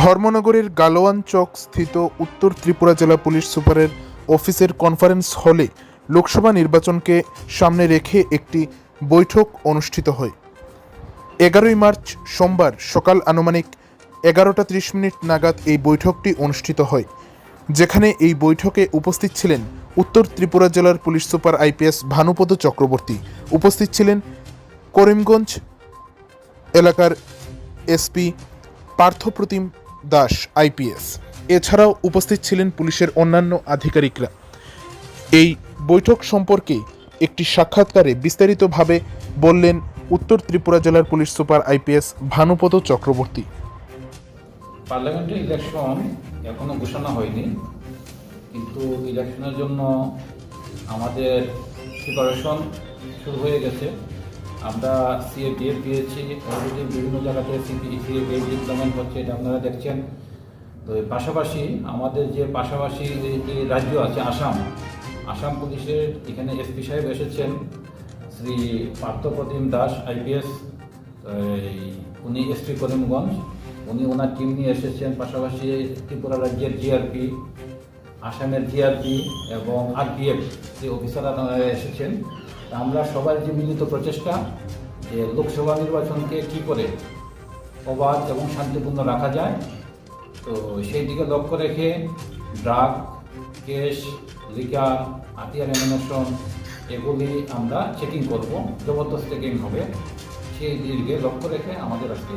ধর্মনগরের গালোয়ান চক স্থিত উত্তর ত্রিপুরা জেলা পুলিশ সুপারের অফিসের কনফারেন্স হলে লোকসভা নির্বাচনকে সামনে রেখে একটি বৈঠক অনুষ্ঠিত হয়। এগারোই মার্চ সোমবার সকাল আনুমানিক এগারোটা ত্রিশ মিনিট নাগাদ এই বৈঠকটি অনুষ্ঠিত হয়, যেখানে এই বৈঠকে উপস্থিত ছিলেন উত্তর ত্রিপুরা জেলার police super IPS Bhanupada Chakraborty, উপস্থিত ছিলেন করিমগঞ্জ এলাকার এসপি পার্থপ্রতিম দাস আইপিএস এছাড়াও উপস্থিত ছিলেন পুলিশের অন্যান্য আধিকারিকরা। এই বৈঠক সম্পর্কে একটি সাক্ষাৎকারে বিস্তারিতভাবে বললেন উত্তর ত্রিপুরা জেলার police super IPS Bhanupada Chakraborty. Parliamentary election এখনও ঘোষণা হয়নি, কিন্তু ইলেকশনের জন্য আমাদের প্রিপারেশন শুরু হয়ে গেছে। আমরা সিএপিএফ দিয়েছি অলরেডি বিভিন্ন জায়গাতে ডিপ্লয়মেন্ট হচ্ছে, এটা আপনারা দেখছেন। তো পাশাপাশি আমাদের যে পাশাপাশি যে- রাজ্য আছে আসাম আসাম পুলিশের এখানে এসপি সাহেব এসেছেন, শ্রী পার্থপ্রতিম দাস আইপিএস উনি এসপি করিমগঞ্জ, উনি ওনার টিম নিয়ে এসেছেন, পাশাপাশি ত্রিপুরা রাজ্যের জিআরপি আসামের জিআরপি এবং আরপিএফ যে অফিসাররা এসেছেন আমরা সবার যে মিলিত প্রচেষ্টা যে লোকসভা নির্বাচনকে কী করে অবাধ এবং শান্তিপূর্ণ রাখা যায়, তো সেই দিকে লক্ষ্য রেখে ড্রাগ কেস লিকার হাতিয়ার এমিনেশন এগুলি আমরা চেকিং করব, জবরদস্ত চেকিং হবে সেই দিকে লক্ষ্য রেখে আমাদের আজকে।